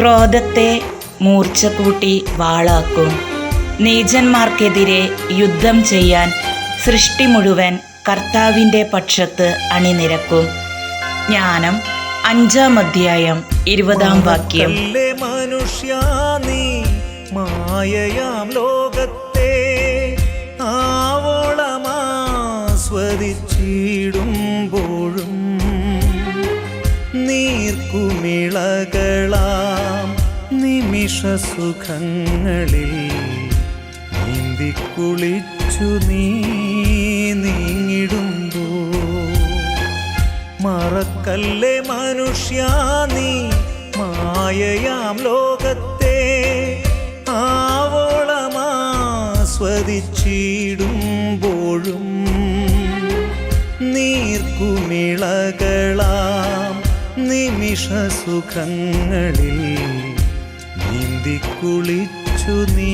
ക്രോധത്തെ മൂർച്ച കൂട്ടി വാളാക്കും. നീചന്മാർക്കെതിരെ യുദ്ധം ചെയ്യാൻ സൃഷ്ടി മുഴുവൻ കർത്താവിന്റെ പക്ഷത്ത് അണിനിരക്കും. ജ്ഞാനം അഞ്ചാം അധ്യായം ഇരുപതാം വാക്യം. മനുഷ്യ നീ മായയാം ലോകത്തെ ആവോളമാസ്വദിച്ചിടുമ്പോഴും നീർക്കുമിളകളാം. നിമിഷ സുഖങ്ങളിൽ നീന്തിക്കുളിച്ചു നീ നീങ്ങിടുമ്പോ മറക്കല്ലേ മനുഷ്യ നീ മായയാം ലോകത്തെ. ആവോളമാസ്വദിച്ചിടുമ്പോഴും നീർക്കുമിളകളാം. നിമിഷ സുഖങ്ങളിൽ നീന്തിക്കുളിച്ചു നീ